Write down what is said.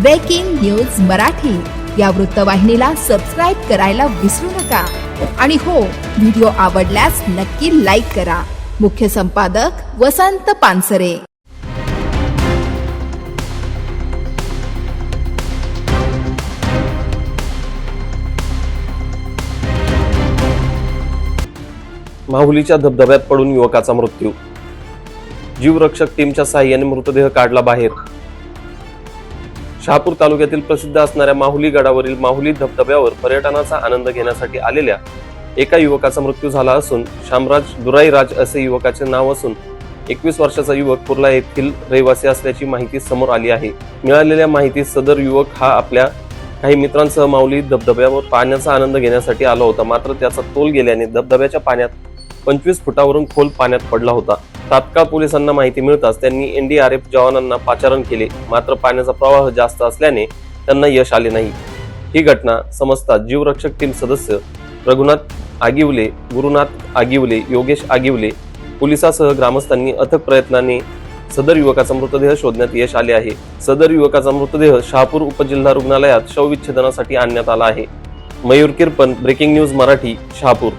Breaking news Marathi या वृत्तवाहिनीला subscribe करायला विसरू नका. आणि हो व्हिडिओ आवडल्यास नक्की लाईक करा. मुख्य संपादक वसंत पानसरे. माहुलीच्या धबधब्यात पडून युवकाचा मृत्यू. जीवरक्षक टीमच्या साह्याने मृतदेह काढला बाहेर. शहापूर तालुक्यातील प्रसिद्ध असणाऱ्या माहुली गडावरील माहुली धबधब्यावर पर्यटनाचा आनंद घेण्यासाठी आलेल्या एका युवकाचा मृत्यू झाला असून शामराज दुराईराज असे युवकाचे नाव असून एकवीस वर्षाचा युवक कुर्ला येथील रहिवासी असल्याची माहिती समोर आली आहे. मिळालेल्या माहितीत सदर युवक हा आपल्या काही मित्रांसह माऊली धबधब्यावर पाण्याचा आनंद घेण्यासाठी आला होता. मात्र त्याचा तोल गेल्याने धबधब्याच्या पाण्यात पंचवीस फुटावरून खोल पाण्यात पडला होता. तात्काळ पोलिसांना माहिती मिळताच त्यांनी एनडीआरएफ जवानांना पाचारण केले. मात्र पाण्याचा प्रवाह जास्त असल्याने त्यांना यश आले नाही. ही घटना समजता जीवरक्षक टीम सदस्य रघुनाथ आगिवले गुरुनाथ आगिवले योगेश आगिवले पोलिसासह ग्रामस्थांनी अथक प्रयत्नाने सदर युवकाचा मृतदेह शोधण्यात यश आले आहे. सदर युवकाचा मृतदेह शहापूर उपजिल्हा रुग्णालयात शवविच्छेदनासाठी आणण्यात आला आहे. Mayur Kirpan breaking news Marathi Shahapur.